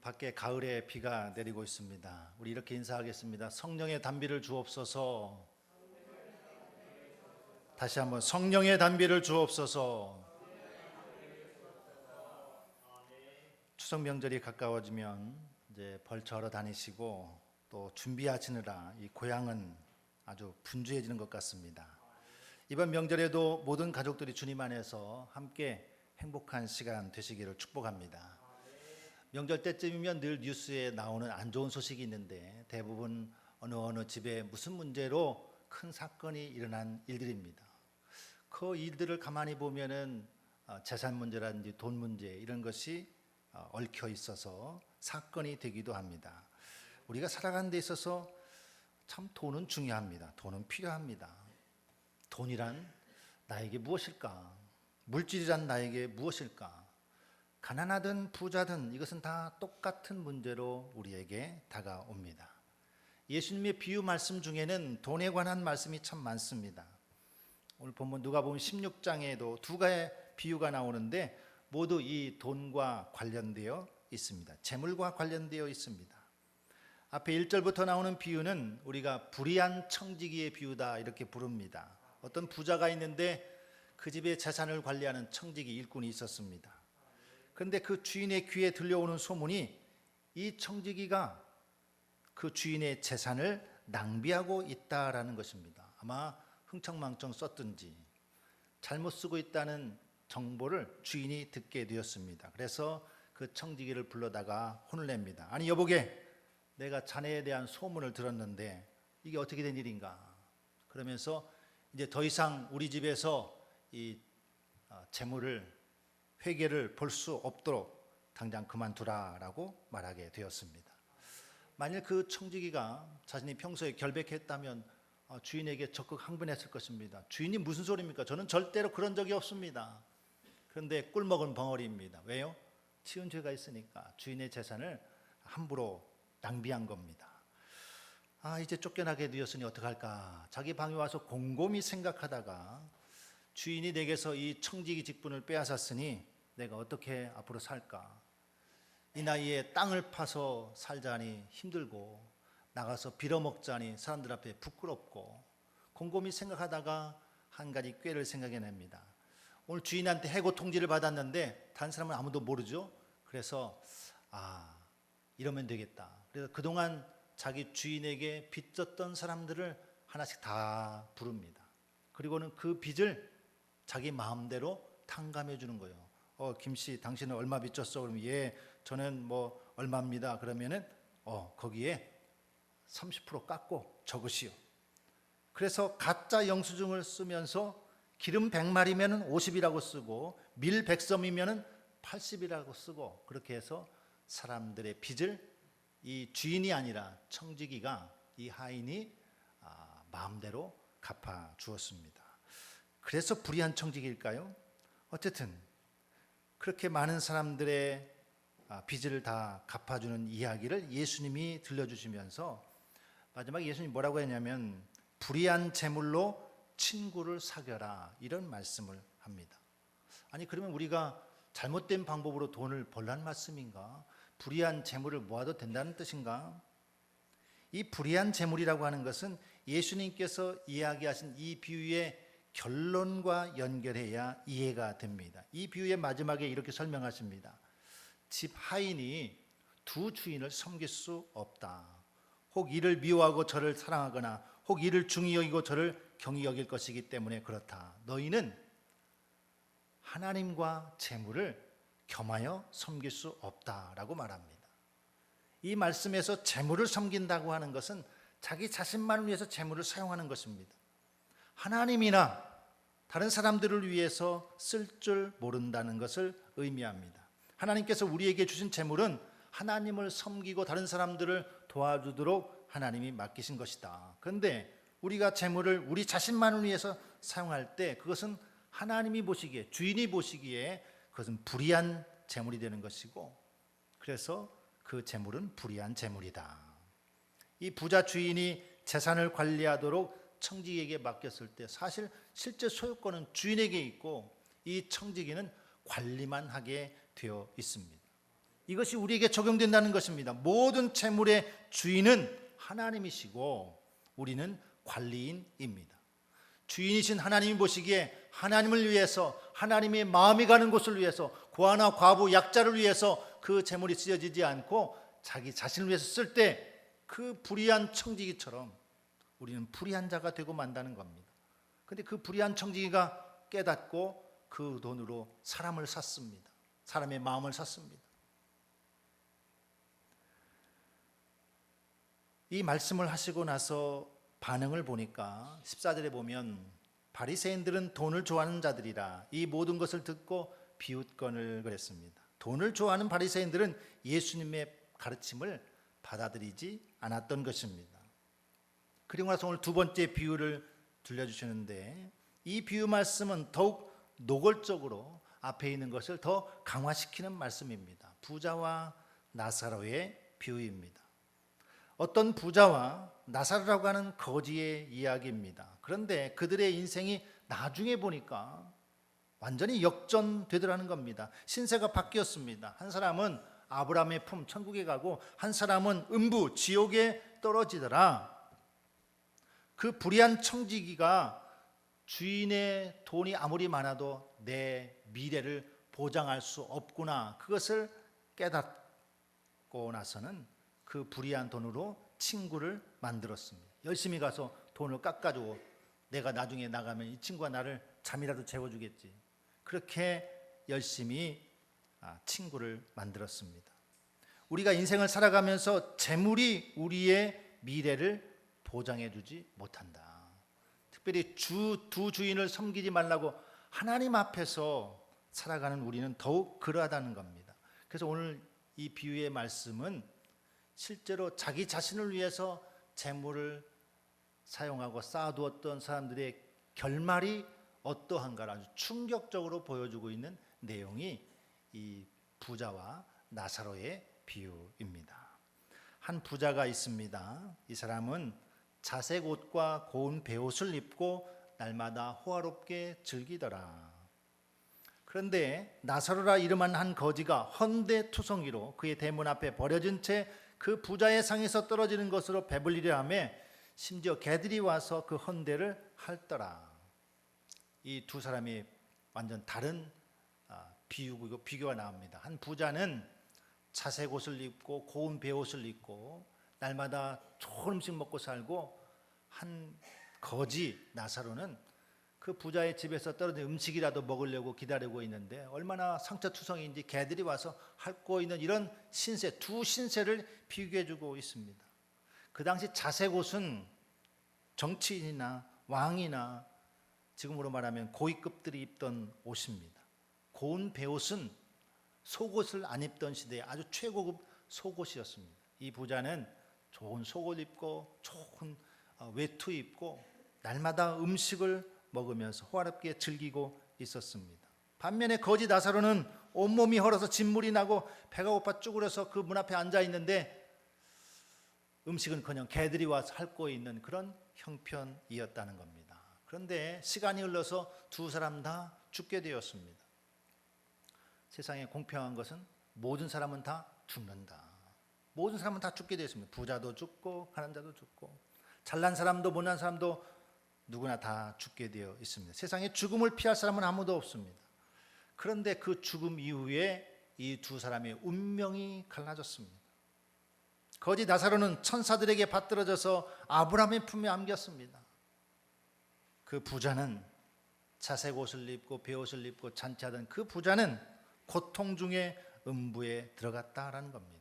밖에 가을에 비가 내리고 있습니다. 우리 이렇게 인사하겠습니다. 성령의 단비를 주옵소서. 다시 한번 성령의 단비를 주옵소서. 추석 명절이 가까워지면 이제 벌처하러 다니시고 또 준비하시느라 이 고향은 아주 분주해지는 것 같습니다. 이번 명절에도 모든 가족들이 주님 안에서 함께 행복한 시간 되시기를 축복합니다. 명절 때쯤이면 늘 뉴스에 나오는 안 좋은 소식이 있는데 대부분 어느 어느 집에 무슨 문제로 큰 사건이 일어난 일들입니다. 그 일들을 가만히 보면은 어, 재산 문제라든지 돈 문제 이런 것이 어, 얽혀 있어서 사건이 되기도 합니다. 우리가 살아가는 데 있어서 참 돈은 중요합니다. 돈은 필요합니다. 돈이란 나에게 무엇일까? 물질이란 나에게 무엇일까? 가난하든 부자든 이것은 다 똑같은 문제로 우리에게 다가옵니다. 예수님의 비유 말씀 중에는 돈에 관한 말씀이 참 많습니다. 오늘 본문 누가 보면 16장에도 두 가지 비유가 나오는데 모두 이 돈과 관련되어 있습니다. 재물과 관련되어 있습니다. 앞에 1절부터 나오는 비유는 우리가 불의한 청지기의 비유다 이렇게 부릅니다. 어떤 부자가 있는데 그 집의 재산을 관리하는 청지기 일꾼이 있었습니다. 그런데 그 주인의 귀에 들려오는 소문이 이 청지기가 그 주인의 재산을 낭비하고 있다라는 것입니다. 아마 흥청망청 썼든지 잘못 쓰고 있다는 정보를 주인이 듣게 되었습니다. 그래서 그 청지기를 불러다가 혼을 냅니다. 아니 여보게 내가 자네에 대한 소문을 들었는데 이게 어떻게 된 일인가? 그러면서 이제 더 이상 우리 집에서 이 어, 재물을 회계를 볼 수 없도록 당장 그만두라라고 말하게 되었습니다. 만일 그 청지기가 자신이 평소에 결백했다면 어, 주인에게 적극 항변했을 것입니다. 주인이 무슨 소리입니까? 저는 절대로 그런 적이 없습니다. 그런데 꿀 먹은 벙어리입니다. 왜요? 치운 죄가 있으니까 주인의 재산을 함부로 낭비한 겁니다. 아 이제 쫓겨나게 되었으니 어떡할까? 자기 방에 와서 곰곰이 생각하다가 주인이 내게서 이 청지기 직분을 빼앗았으니 내가 어떻게 앞으로 살까? 이 나이에 땅을 파서 살자니 힘들고 나가서 빌어먹자니 사람들 앞에 부끄럽고 곰곰이 생각하다가 한 가지 꾀를 생각해냅니다. 오늘 주인한테 해고 통지를 받았는데 다른 사람은 아무도 모르죠. 그래서 아 이러면 되겠다. 그래서 그동안 자기 주인에게 빚졌던 사람들을 하나씩 다 부릅니다. 그리고는 그 빚을 자기 마음대로 탕감해 주는 거예요. 어, 김 씨, 당신은 얼마 빚졌어? 그러면 예, 저는 뭐 얼마입니다. 그러면은 어, 거기에 30% 깎고 적으시오. 그래서 가짜 영수증을 쓰면서 기름 100마리면은 50이라고 쓰고 밀 100섬이면은 80이라고 쓰고 그렇게 해서 사람들의 빚을 이 주인이 아니라 청지기가 이 하인이 아, 마음대로 갚아 주었습니다. 그래서 불의한 청지기일까요? 어쨌든 그렇게 많은 사람들의 아, 빚을 다 갚아주는 이야기를 예수님이 들려주시면서 마지막 예수님 뭐라고 했냐면 불의한 재물로 친구를 사겨라 이런 말씀을 합니다. 아니 그러면 우리가 잘못된 방법으로 돈을 벌란 말씀인가? 불의한 재물을 모아도 된다는 뜻인가? 이 불의한 재물이라고 하는 것은 예수님께서 이야기하신 이 비유의 결론과 연결해야 이해가 됩니다. 이 비유의 마지막에 이렇게 설명하십니다. 집 하인이 두 주인을 섬길 수 없다. 혹 이를 미워하고 저를 사랑하거나 혹 이를 중히 여기고 저를 경히 여길 것이기 때문에 그렇다. 너희는 하나님과 재물을 겸하여 섬길 수 없다라고 말합니다. 이 말씀에서 재물을 섬긴다고 하는 것은 자기 자신만을 위해서 재물을 사용하는 것입니다. 하나님이나 다른 사람들을 위해서 쓸 줄 모른다는 것을 의미합니다. 하나님께서 우리에게 주신 재물은 하나님을 섬기고 다른 사람들을 도와주도록 하나님이 맡기신 것이다. 그런데 우리가 재물을 우리 자신만을 위해서 사용할 때 그것은 하나님이 보시기에 주인이 보시기에 그것은 불의한 재물이 되는 것이고 그래서 그 재물은 불의한 재물이다. 이 부자 주인이 재산을 관리하도록 청지기에게 맡겼을 때 사실 실제 소유권은 주인에게 있고 이 청지기는 관리만 하게 되어 있습니다. 이것이 우리에게 적용된다는 것입니다. 모든 재물의 주인은 하나님이시고 우리는 관리인입니다. 주인이신 하나님이 보시기에 하나님을 위해서 하나님의 마음이 가는 곳을 위해서 고아나 과부 약자를 위해서 그 재물이 쓰여지지 않고 자기 자신을 위해서 쓸 때 그 불의한 청지기처럼 우리는 불의한 자가 되고 만다는 겁니다. 근데 그 불의한 청지기가 깨닫고 그 돈으로 사람을 샀습니다. 사람의 마음을 샀습니다. 이 말씀을 하시고 나서 반응을 보니까 14절에 보면 바리새인들은 돈을 좋아하는 자들이라 이 모든 것을 듣고 비웃건을 그랬습니다. 돈을 좋아하는 바리새인들은 예수님의 가르침을 받아들이지 않았던 것입니다. 그리고 나서 오늘 두 번째 비유를 들려주시는데 이 비유 말씀은 더욱 노골적으로 앞에 있는 것을 더 강화시키는 말씀입니다. 부자와 나사로의 비유입니다. 어떤 부자와 나사로라고 하는 거지의 이야기입니다. 그런데 그들의 인생이 나중에 보니까 완전히 역전되더라는 겁니다. 신세가 바뀌었습니다. 한 사람은 아브라함의 품 천국에 가고 한 사람은 음부 지옥에 떨어지더라. 그 불의한 청지기가 주인의 돈이 아무리 많아도 내 미래를 보장할 수 없구나. 그것을 깨닫고 나서는 그 불의한 돈으로 친구를 만들었습니다. 열심히 가서 돈을 깎아주고 내가 나중에 나가면 이 친구가 나를 잠이라도 재워주겠지. 그렇게 열심히 아, 친구를 만들었습니다. 우리가 인생을 살아가면서 재물이 우리의 미래를 보장해 주지 못한다. 특별히 주 두 주인을 섬기지 말라고 하나님 앞에서 살아가는 우리는 더욱 그러하다는 겁니다. 그래서 오늘 이 비유의 말씀은 실제로 자기 자신을 위해서 재물을 사용하고 쌓아두었던 사람들의 결말이 어떠한가를 아주 충격적으로 보여주고 있는 내용이 이 부자와 나사로의 비유입니다. 한 부자가 있습니다. 이 사람은 자색 옷과 고운 베옷을 입고 날마다 호화롭게 즐기더라. 그런데 나사로라 이름한 한 거지가 헌대투성이로 그의 대문 앞에 버려진 채 그 부자의 상에서 떨어지는 것으로 배불리려 하며 심지어 개들이 와서 그 헌대를 핥더라. 이 두 사람이 완전 다른 아, 비유고 비교가 나옵니다. 한 부자는 자색 옷을 입고 고운 베옷을 입고 날마다 좋은 음식 먹고 살고 한 거지 나사로는 그 부자의 집에서 떨어진 음식이라도 먹으려고 기다리고 있는데 얼마나 상처투성인지 개들이 와서 핥고 있는 이런 신세 두 신세를 비교해 주고 있습니다. 그 당시 자색 옷은 정치인이나 왕이나 지금으로 말하면 고위급들이 입던 옷입니다. 고운 베옷은 속옷을 안 입던 시대에 아주 최고급 속옷이었습니다. 이 부자는 좋은 속옷 입고 좋은 어, 외투 입고 날마다 음식을 먹으면서 호화롭게 즐기고 있었습니다. 반면에 거지 나사로는 온몸이 헐어서 진물이 나고 배가 고파 쭈그려서 그 문 앞에 앉아 있는데 음식은 그냥 개들이 와서 핥고 있는 그런 형편이었다는 겁니다. 그런데 시간이 흘러서 두 사람 다 죽게 되었습니다. 세상에 공평한 것은 모든 사람은 다 죽는다. 모든 사람은 다 죽게 되었습니다. 부자도 죽고 가난 자도 죽고 잘난 사람도 못난 사람도 누구나 다 죽게 되어 있습니다. 세상에 죽음을 피할 사람은 아무도 없습니다. 그런데 그 죽음 이후에 이 두 사람의 운명이 갈라졌습니다. 거지 나사로는 천사들에게 받들어져서 아브라함의 품에 안겼습니다. 그 부자는 자색 옷을 입고 베옷을 입고 잔치하던 그 부자는 고통 중에 음부에 들어갔다라는 겁니다.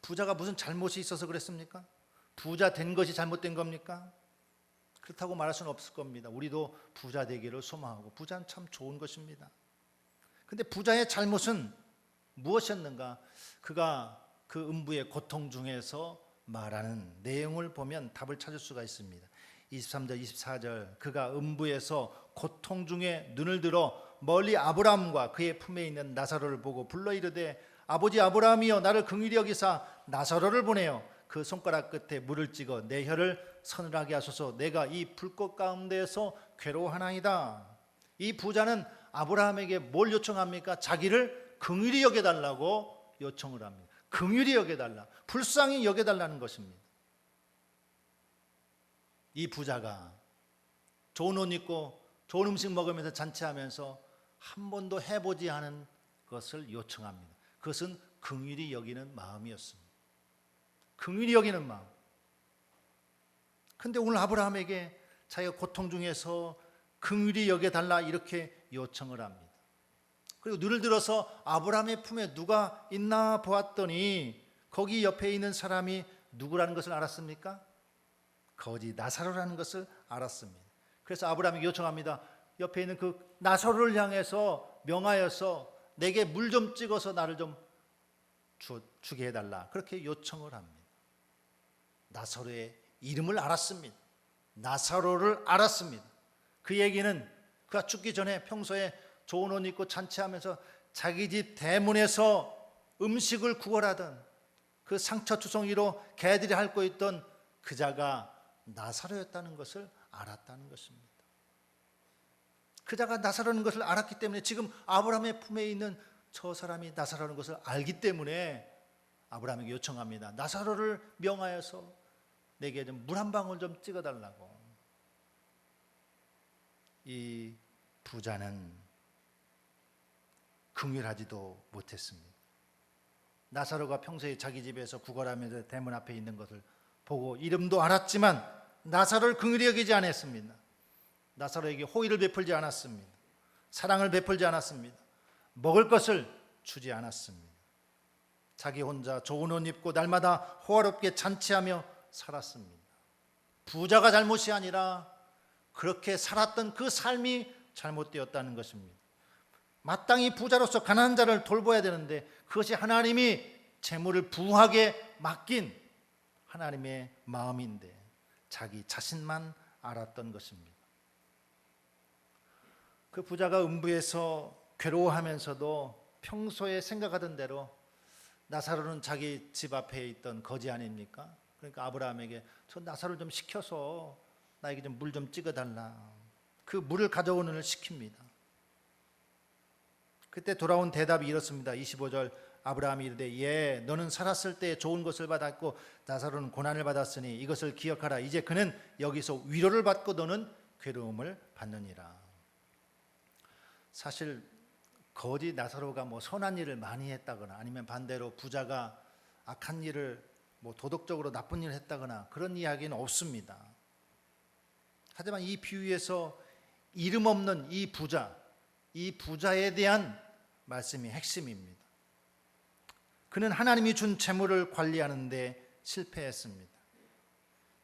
부자가 무슨 잘못이 있어서 그랬습니까? 부자 된 것이 잘못된 겁니까? 그렇다고 말할 수는 없을 겁니다. 우리도 부자 되기를 소망하고 부자는 참 좋은 것입니다. 근데 부자의 잘못은 무엇이었는가? 그가 그 음부의 고통 중에서 말하는 내용을 보면 답을 찾을 수가 있습니다. 23절 24절 그가 음부에서 고통 중에 눈을 들어 멀리 아브라함과 그의 품에 있는 나사로를 보고 불러 이르되 아버지 아브라함이여 나를 긍휼히 여기사 나사로를 보내어 그 손가락 끝에 물을 찍어 내 혀를 서늘하게 하소서 내가 이 불꽃 가운데에서 괴로워하나이다. 이 부자는 아브라함에게 뭘 요청합니까? 자기를 긍휼히 여겨 달라고 요청을 합니다. 긍휼히 여겨 달라, 불쌍히 여겨 달라는 것입니다. 이 부자가 좋은 옷 입고 좋은 음식 먹으면서 잔치하면서 한 번도 해보지 않은 것을 요청합니다. 그것은 긍휼히 여기는 마음이었습니다. 긍휼히 여기는 마음. 근데 오늘 아브라함에게 자기가 고통 중에서 긍휼히 여겨 달라 이렇게 요청을 합니다. 그리고 눈을 들어서 아브라함의 품에 누가 있나 보았더니 거기 옆에 있는 사람이 누구라는 것을 알았습니까? 거지 나사로라는 것을 알았습니다. 그래서 아브라함이 요청합니다. 옆에 있는 그 나사로를 향해서 명하여서 내게 물 좀 찍어서 나를 좀 주, 주게 해달라. 그렇게 요청을 합니다. 나사로의 이름을 알았습니다. 나사로를 알았습니다. 그 얘기는 그가 죽기 전에 평소에 좋은 옷 입고 잔치하면서 자기 집 대문에서 음식을 구걸하던 그 상처 투성이로 개들이 핥고 있던 그자가 나사로였다는 것을 알았다는 것입니다. 그자가 나사로는 것을 알았기 때문에 지금 아브라함의 품에 있는 저 사람이 나사로는 것을 알기 때문에 아브라함에게 요청합니다. 나사로를 명하여서 내게 좀 물 한 방울 좀 찍어 달라고. 이 부자는 긍휼하지도 못했습니다. 나사로가 평소에 자기 집에서 구걸하면서 대문 앞에 있는 것을 보고 이름도 알았지만 나사로를 긍휼히 여기지 않았습니다. 나사로에게 호의를 베풀지 않았습니다. 사랑을 베풀지 않았습니다. 먹을 것을 주지 않았습니다. 자기 혼자 좋은 옷 입고 날마다 호화롭게 잔치하며 살았습니다. 부자가 잘못이 아니라 그렇게 살았던 그 삶이 잘못되었다는 것입니다. 마땅히 부자로서 가난한 자를 돌봐야 되는데 그것이 하나님이 재물을 부하게 맡긴 하나님의 마음인데 자기 자신만 알았던 것입니다. 그 부자가 음부에서 괴로워하면서도 평소에 생각하던 대로 나사로는 자기 집 앞에 있던 거지 아닙니까? 그러니까 아브라함에게 저 나사로 좀 시켜서 나에게 좀 물 좀 찍어 달라. 그 물을 가져오는 을 시킵니다. 그때 돌아온 대답이 이렇습니다. 25절 아브라함이 이르되 예 너는 살았을 때 좋은 것을 받았고 나사로는 고난을 받았으니 이것을 기억하라. 이제 그는 여기서 위로를 받고 너는 괴로움을 받느니라. 사실 거지 나사로가 뭐 선한 일을 많이 했다거나 아니면 반대로 부자가 악한 일을 뭐 도덕적으로 나쁜 일을 했다거나 그런 이야기는 없습니다. 하지만 이 비유에서 이름 없는 이 부자, 이 부자에 대한 말씀이 핵심입니다. 그는 하나님이 준 재물을 관리하는데 실패했습니다.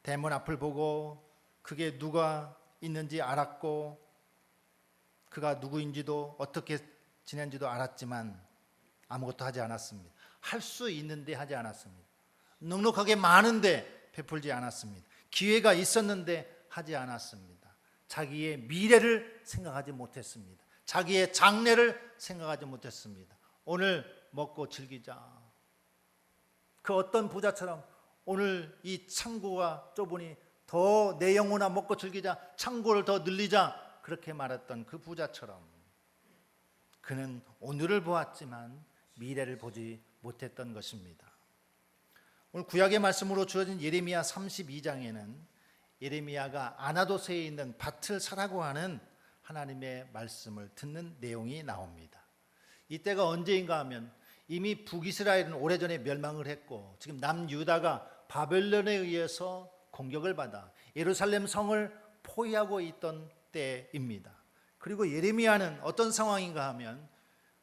대문 앞을 보고 그게 누가 있는지 알았고 그가 누구인지도 어떻게 지낸지도 알았지만 아무것도 하지 않았습니다. 할 수 있는데 하지 않았습니다. 넉넉하게 많은데 베풀지 않았습니다. 기회가 있었는데 하지 않았습니다. 자기의 미래를 생각하지 못했습니다. 자기의 장래를 생각하지 못했습니다. 오늘 먹고 즐기자. 그 어떤 부자처럼 오늘 이 창고가 좁으니 더 내 영혼아 먹고 즐기자. 창고를 더 늘리자. 그렇게 말했던 그 부자처럼 그는 오늘을 보았지만 미래를 보지 못했던 것입니다. 오늘 구약의 말씀으로 주어진 예레미야 32장에는 예레미야가 아나도세에 있는 밭을 사라고 하는 하나님의 말씀을 듣는 내용이 나옵니다. 이때가 언제인가 하면 이미 북이스라엘은 오래전에 멸망을 했고 지금 남유다가 바벨론에 의해서 공격을 받아 예루살렘 성을 포위하고 있던 때입니다. 그리고 예레미야는 어떤 상황인가 하면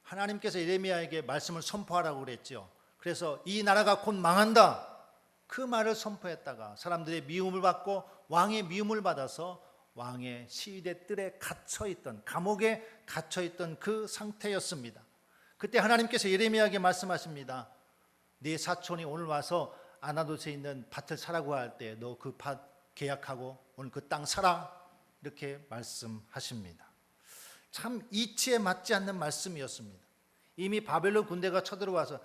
하나님께서 예레미야에게 말씀을 선포하라고 그랬죠. 그래서 이 나라가 곧 망한다. 그 말을 선포했다가 사람들의 미움을 받고 왕의 미움을 받아서 왕의 시대 뜰에 갇혀 있던 감옥에 갇혀 있던 그 상태였습니다. 그때 하나님께서 예레미야에게 말씀하십니다. 네 사촌이 오늘 와서 아나도스에 있는 밭을 사라고 할 때 너 그 밭 계약하고 오늘 그 땅 사라 이렇게 말씀하십니다. 참 이치에 맞지 않는 말씀이었습니다. 이미 바벨론 군대가 쳐들어와서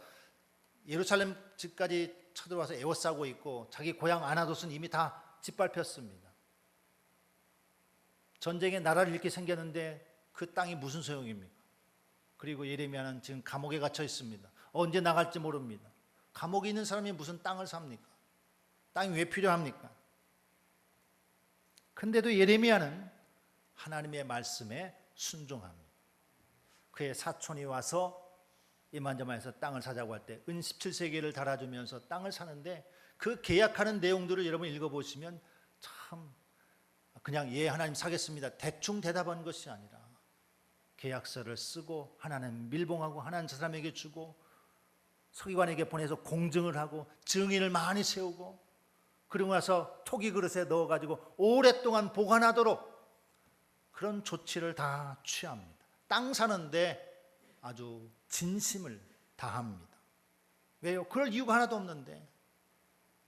예루살렘 집까지 쳐들어와서 에워싸고 있고 자기 고향 아나도스는 이미 다 짓밟혔습니다. 전쟁에 나라를 잃게 생겼는데 그 땅이 무슨 소용입니까? 그리고 예레미야는 지금 감옥에 갇혀 있습니다. 언제 나갈지 모릅니다. 감옥에 있는 사람이 무슨 땅을 삽니까? 땅이 왜 필요합니까? 근데도 예레미야는 하나님의 말씀에 순종합니다. 그의 사촌이 와서 이만저만해서 땅을 사자고 할 때 은 17세기를 달아주면서 땅을 사는데 그 계약하는 내용들을 여러분 읽어보시면 참 그냥 예 하나님 사겠습니다 대충 대답한 것이 아니라 계약서를 쓰고 하나는 밀봉하고 하나는 저 사람에게 주고 서기관에게 보내서 공증을 하고 증인을 많이 세우고 그리고 나서 토기 그릇에 넣어가지고 오랫동안 보관하도록 그런 조치를 다 취합니다. 땅 사는데 아주 진심을 다합니다. 왜요? 그럴 이유가 하나도 없는데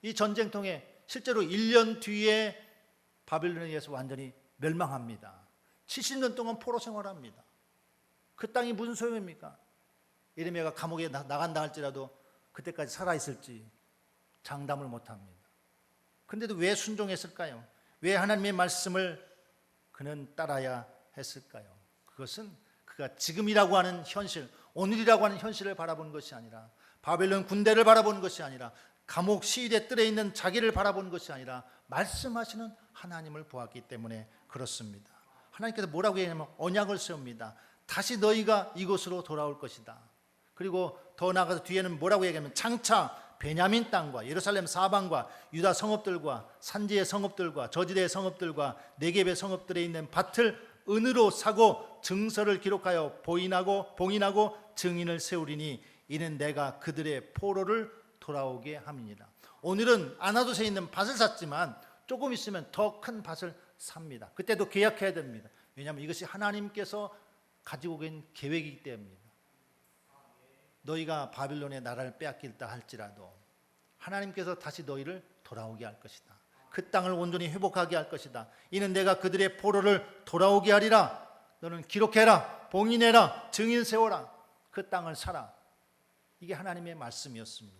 이 전쟁통에 실제로 1년 뒤에 바빌론에 의해서 완전히 멸망합니다. 70년 동안 포로 생활합니다. 그 땅이 무슨 소용입니까? 예레미야가 감옥에 나- 나간다 할지라도 그때까지 살아 있을지 장담을 못 합니다. 근데도 왜 순종했을까요? 왜 하나님의 말씀을 그는 따라야 했을까요? 그것은 그가 지금이라고 하는 현실, 오늘이라고 하는 현실을 바라본 것이 아니라 바벨론 군대를 바라본 것이 아니라 감옥 시일의 뜰에 있는 자기를 바라본 것이 아니라 말씀하시는 하나님을 보았기 때문에 그렇습니다. 하나님께서 뭐라고 얘기하냐면 언약을 세웁니다. 다시 너희가 이곳으로 돌아올 것이다. 그리고 더 나아가서 뒤에는 뭐라고 얘기하면 장차 베냐민 땅과 예루살렘 사방과 유다 성읍들과 산지의 성읍들과 저지대의 성읍들과 네겝의 성읍들에 있는 밭을 은으로 사고 증서를 기록하여 보인하고 봉인하고 증인을 세우리니 이는 내가 그들의 포로를 돌아오게 함이니라. 오늘은 아나도세에 있는 밭을 샀지만 조금 있으면 더 큰 밭을 삽니다. 그때도 계약해야 됩니다. 왜냐하면 이것이 하나님께서 가지고 계신 계획이기 때문입니다. 너희가 바빌론의 나라를 빼앗길다 할지라도 하나님께서 다시 너희를 돌아오게 할 것이다. 그 땅을 온전히 회복하게 할 것이다. 이는 내가 그들의 포로를 돌아오게 하리라. 너는 기록해라, 봉인해라, 증인 세워라. 그 땅을 사라. 이게 하나님의 말씀이었습니다.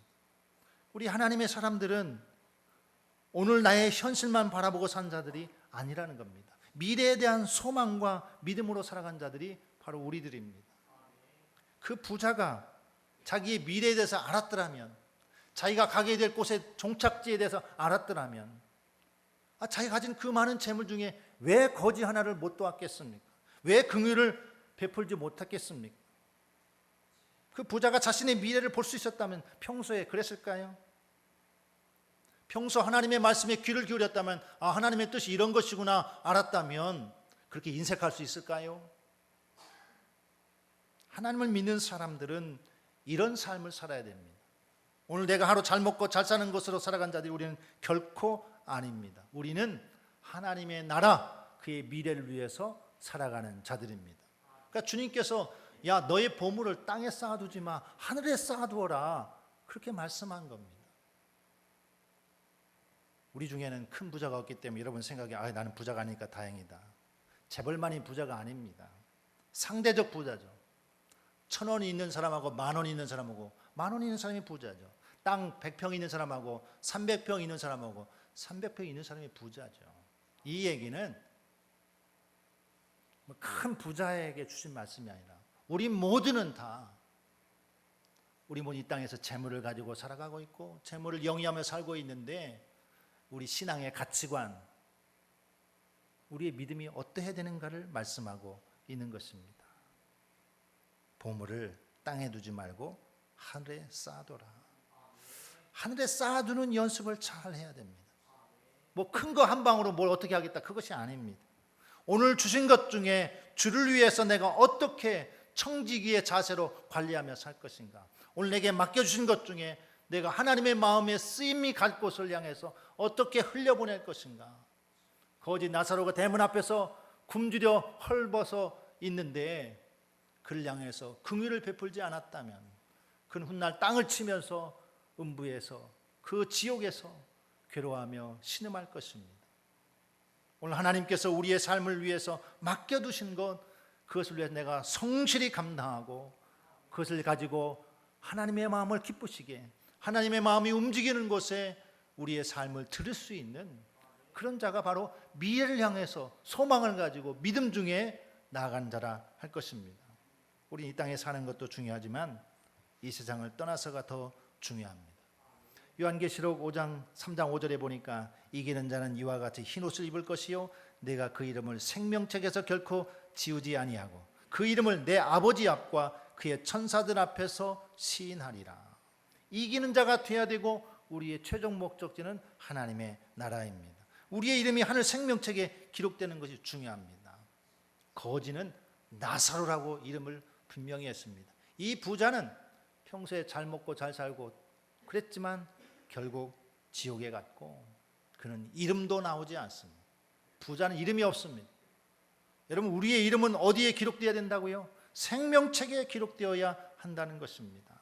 우리 하나님의 사람들은 오늘 나의 현실만 바라보고 산 자들이 아니라는 겁니다. 미래에 대한 소망과 믿음으로 살아간 자들이 바로 우리들입니다. 그 부자가 자기의 미래에 대해서 알았더라면, 자기가 가게 될 곳의 종착지에 대해서 알았더라면, 아, 자기가 가진 그 많은 재물 중에 왜 거지 하나를 못 도왔겠습니까? 왜 긍휼을 베풀지 못했겠습니까? 그 부자가 자신의 미래를 볼 수 있었다면 평소에 그랬을까요? 평소 하나님의 말씀에 귀를 기울였다면 아 하나님의 뜻이 이런 것이구나 알았다면 그렇게 인색할 수 있을까요? 하나님을 믿는 사람들은 이런 삶을 살아야 됩니다. 오늘 내가 하루 잘 먹고 잘 사는 것으로 살아간 자들이 우리는 결코 아닙니다. 우리는 하나님의 나라 그의 미래를 위해서 살아가는 자들입니다. 그러니까 주님께서 야 너의 보물을 땅에 쌓아두지 마 하늘에 쌓아두어라 그렇게 말씀한 겁니다. 우리 중에는 큰 부자가 없기 때문에 여러분 생각에 아 나는 부자가 아니니까 다행이다. 재벌만이 부자가 아닙니다. 상대적 부자죠. 천 원이 있는 사람하고 만 원이 있는 사람하고 만 원이 있는 사람이 부자죠. 땅 100평 있는 사람하고 300평 있는 사람하고 300평 있는 사람이 부자죠. 이 얘기는 뭐큰 부자에게 주신 말씀이 아니라 우리 모두는 다 우리 모두 이 땅에서 재물을 가지고 살아가고 있고 재물을 영위하며 살고 있는데 우리 신앙의 가치관, 우리의 믿음이 어떠해야 되는가를 말씀하고 있는 것입니다. 보물을 땅에 두지 말고 하늘에 쌓아둬라. 하늘에 쌓아두는 연습을 잘 해야 됩니다. 뭐 큰 거 한 방으로 뭘 어떻게 하겠다 그것이 아닙니다. 오늘 주신 것 중에 주를 위해서 내가 어떻게 청지기의 자세로 관리하며 살 것인가. 오늘 내게 맡겨 주신 것 중에 내가 하나님의 마음에 쓰임이 갈 곳을 향해서 어떻게 흘려보낼 것인가. 거지 나사로가 대문 앞에서 굶주려 헐벗어 있는데 그를 향해서 긍휼을 베풀지 않았다면 그는 훗날 땅을 치면서 음부에서 그 지옥에서 괴로워하며 신음할 것입니다. 오늘 하나님께서 우리의 삶을 위해서 맡겨두신 것 그것을 위해 내가 성실히 감당하고 그것을 가지고 하나님의 마음을 기쁘시게 하나님의 마음이 움직이는 곳에 우리의 삶을 들을 수 있는 그런 자가 바로 미래를 향해서 소망을 가지고 믿음 중에 나아가는 자라 할 것입니다. 우리 이 땅에 사는 것도 중요하지만 이 세상을 떠나서가 더 중요합니다. 요한계시록 5장 3장 5절에 보니까 이기는 자는 이와 같이 흰 옷을 입을 것이요 내가 그 이름을 생명책에서 결코 지우지 아니하고 그 이름을 내 아버지 앞과 그의 천사들 앞에서 시인하리라. 이기는 자가 돼야 되고 우리의 최종 목적지는 하나님의 나라입니다. 우리의 이름이 하늘 생명책에 기록되는 것이 중요합니다. 거지는 나사로라고 이름을 분명히 했습니다. 이 부자는 평소에 잘 먹고 잘 살고 그랬지만 결국 지옥에 갔고 그는 이름도 나오지 않습니다. 부자는 이름이 없습니다. 여러분 우리의 이름은 어디에 기록되어야 된다고요? 생명책에 기록되어야 한다는 것입니다.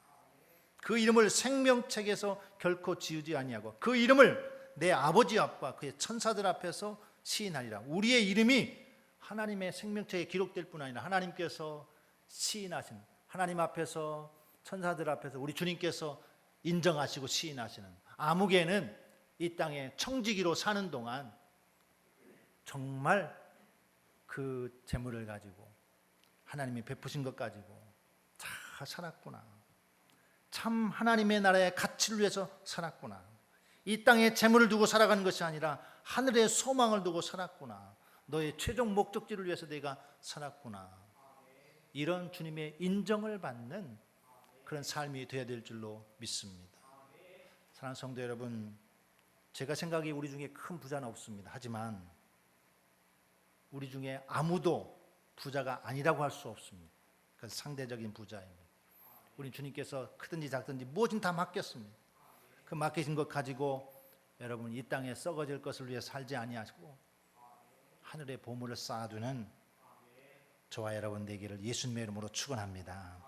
그 이름을 생명책에서 결코 지우지 아니하고 그 이름을 내 아버지 앞과 그의 천사들 앞에서 시인하리라. 우리의 이름이 하나님의 생명책에 기록될 뿐 아니라 하나님께서 시인하신 하나님 앞에서 천사들 앞에서 우리 주님께서 인정하시고 시인하시는 아무개는 이 땅에 청지기로 사는 동안 정말 그 재물을 가지고 하나님이 베푸신 것 가지고 잘 살았구나. 참 하나님의 나라의 가치를 위해서 살았구나. 이 땅에 재물을 두고 살아가는 것이 아니라 하늘의 소망을 두고 살았구나. 너의 최종 목적지를 위해서 내가 살았구나. 이런 주님의 인정을 받는 그런 삶이 되어야 될 줄로 믿습니다. 사랑하는 성도 여러분, 제가 생각에 우리 중에 큰 부자는 없습니다. 하지만 우리 중에 아무도 부자가 아니라고 할 수 없습니다. 그 상대적인 부자입니다. 우리 주님께서 크든지 작든지 무엇인 다 맡겼습니다. 그 맡기신 것 가지고 여러분 이 땅에 썩어질 것을 위해 살지 아니하시고 하늘의 보물을 쌓아두는 저와 여러분 되기를 예수님의 이름으로 축원합니다.